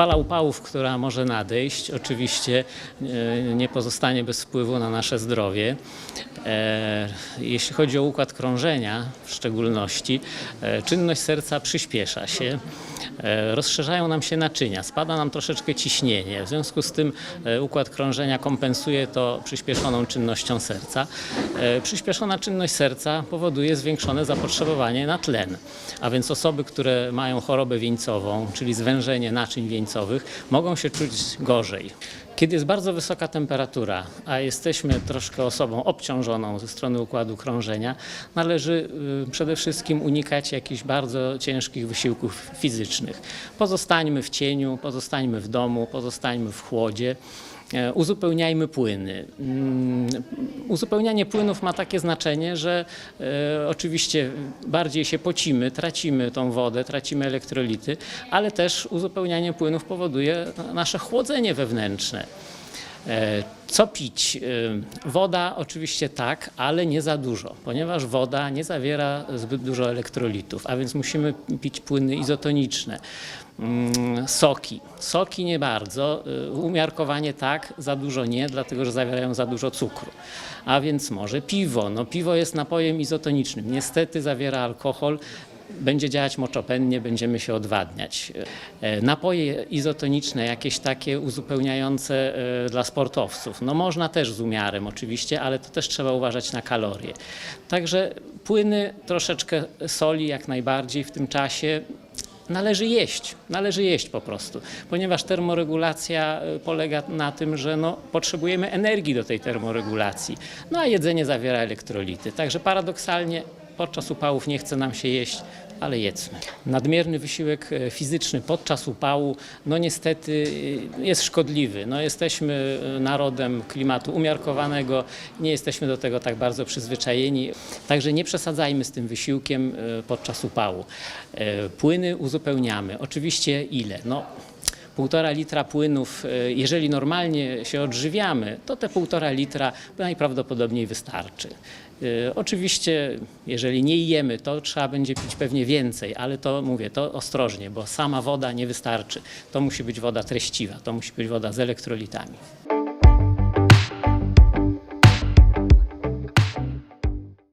Fala upałów, która może nadejść, oczywiście e, nie pozostanie bez wpływu na nasze zdrowie. E, Jeśli chodzi o układ krążenia w szczególności, e, czynność serca przyspiesza się, rozszerzają nam się naczynia, spada nam troszeczkę ciśnienie. W związku z tym układ krążenia kompensuje to przyspieszoną czynnością serca. Przyspieszona czynność serca powoduje zwiększone zapotrzebowanie na tlen, a więc osoby, które mają chorobę wieńcową, czyli zwężenie naczyń wieńcowych, mogą się czuć gorzej. Kiedy jest bardzo wysoka temperatura, a jesteśmy troszkę osobą obciążoną ze strony układu krążenia, należy y, przede wszystkim unikać jakichś bardzo ciężkich wysiłków fizycznych. Pozostańmy w cieniu, pozostańmy w domu, pozostańmy w chłodzie. E, Uzupełniajmy płyny. Mm, Uzupełnianie płynów ma takie znaczenie, że e, oczywiście bardziej się pocimy, tracimy tą wodę, tracimy elektrolity, ale też uzupełnianie płynów powoduje nasze chłodzenie wewnętrzne. Co pić? E, Woda oczywiście tak, ale nie za dużo, ponieważ woda nie zawiera zbyt dużo elektrolitów, a więc musimy pić płyny izotoniczne. Mm, Soki. Soki nie bardzo. e, Umiarkowanie tak, za dużo nie, dlatego że zawierają za dużo cukru. A więc może piwo. No, piwo jest napojem izotonicznym. Niestety zawiera alkohol, będzie działać moczopędnie, będziemy się odwadniać. E, Napoje izotoniczne, jakieś takie uzupełniające e, dla sportowców, no można też z umiarem oczywiście, ale to też trzeba uważać na kalorie. Także płyny, troszeczkę soli jak najbardziej w tym czasie. Należy jeść, należy jeść po prostu, ponieważ termoregulacja e, polega na tym, że no, potrzebujemy energii do tej termoregulacji, no a jedzenie zawiera elektrolity. Także paradoksalnie podczas upałów nie chce nam się jeść, ale jedzmy. Nadmierny wysiłek e, fizyczny podczas upału, no niestety e, jest szkodliwy. No jesteśmy e, narodem klimatu umiarkowanego, nie jesteśmy do tego tak bardzo przyzwyczajeni, także nie przesadzajmy z tym wysiłkiem podczas upału. Płyny uzupełniamy. Oczywiście ile? No, półtora litra płynów, e, jeżeli normalnie się odżywiamy, to te półtora litra najprawdopodobniej wystarczy. E, Oczywiście, jeżeli nie jemy, to trzeba będzie pić pewnie więcej, ale to mówię, to ostrożnie, bo sama woda nie wystarczy. To musi być woda treściwa, to musi być woda z elektrolitami.